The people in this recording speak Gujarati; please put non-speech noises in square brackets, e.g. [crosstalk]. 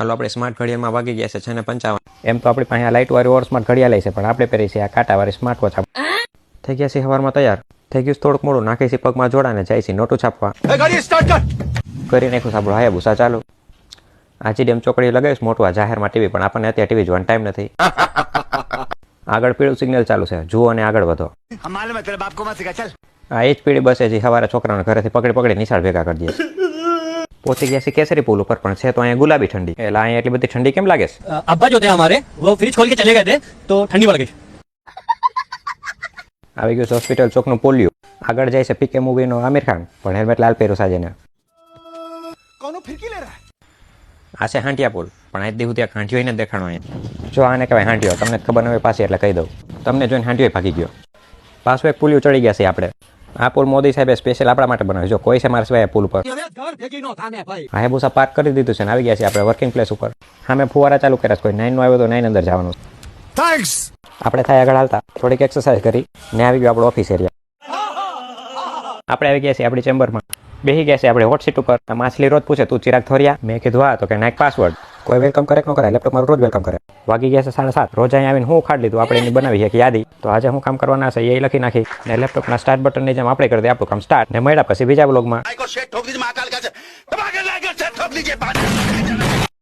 હાલો આપણે સ્માર્ટ ઘડિયાળમાં વાગી ગયા છે ને પંચાવન. એમ તો આપણી પાસે આ લાઇટવાળી ઓર સ્માર્ટ ઘડિયાળ છે પણ આપણે પહેરી છે આ કાંટાવાળી સ્માર્ટ વોચ થઈ ગયા છે સવારમાં તૈયાર. થઈ ગયું થોડુંક મોડું. નાખી છે પગમાં જોડાને જાય છે નોટું છાપવા. કરી! નાખ્યું સાંભળો હાયા ભૂસા ચાલો. આજે ડેમ ચોકડી લગાવીશ મોટું આ જાહેરમાં ટીવી પણ આપણને અત્યારે ટીવી જોવાનો ટાઈમ નથી. [laughs] આગળ પીળું સિગ્નલ ચાલુ છે. જુઓ અને આગળ વધો. આ એ જ પીળી બસ છે જે સવારે છોકરાને ઘરેથી પકડી પકડી નિશાળ ભેગા કરી દે પહોંચી ગયા છે કેસરી પુલ ઉપર પણ છે તો અહીંયા ગુલાબી ઠંડી. એટલે અહીંયા એટલી બધી ઠંડી કેમ લાગે છે? અબ્બા જો ત્યાં અમારે. વો ફ્રીજ ખોલ કે ચલે ગયે તો ઠંડી વળ ગઈ. આવી ગયું છે હોસ્પિટલ ચોકનું પોલિયો. આગળ જાય છે પીકે મૂવી નો આમિર ખાન પણ હેલ્મેટ લાલ પહેર્યું સાજેને કોનો ફિરકી લે રહા આ છે હાંટિયા પુલ પણ આજ દેવું ત્યાં હાંટિયો ને દેખાણો અહીંયા. જો આને કહેવાય હાંટિયો તમને ખબર ન હોય પાસે એટલે કહી દઉં. તમને જોઈને હાંટિયો ભાગી ગયો. પાછું એક પુલિયું ચડી ગયા છે આપણે. આ પુલ મોદી સાહેબે સ્પેશિયલ આપણા માટે બનાવ્યો. જો કોઈ છે મારા સિવાય પુલ પર હા ભૂસા પાર્ક કરી દીધું છે ને આવી ગયા છે આપણે વર્કિંગ પ્લેસ ઉપર. હા મેં ફુવારા ચાલુ કર્યા છે. કોઈ નાઇનનો આવ્યો તો નાઇન અંદર જવાનું થેન્ક્સ આપણે થાય આગળ હાલતા. થોડીક એક્સરસાઇઝ કરી ને આવી ગયો આપણો ઓફિસ એરિયા આપણે આવી ગયા છીએ આપણી ચેમ્બરમાં બેસી ગયા છે આપણે હોટ સીટ ઉપર. માછલી રોજ પૂછે તું ચિરાગ થોરિયા મેં કીધું હા. તો કે નાઇક પાસવર્ડ કોઈ વેલકમ કરે કે ન કરે લેપટોપ મારું રોજ વેલકમ કરે. વાગી ગયા છે સાડા સાત. રોજ અહીંયા આવીને હું ખાડ લીધું, આપણે એની બનાવી છે કે યાદી. તો આજે હું કામ કરવાના છે એ લખી નાખી ને લેપટોપના સ્ટાર્ટ બટનની જેમ આપણે કરી દઈએ આપણું કામ સ્ટાર્ટ ને મળ્યા પછી બીજા બ્લોગમાં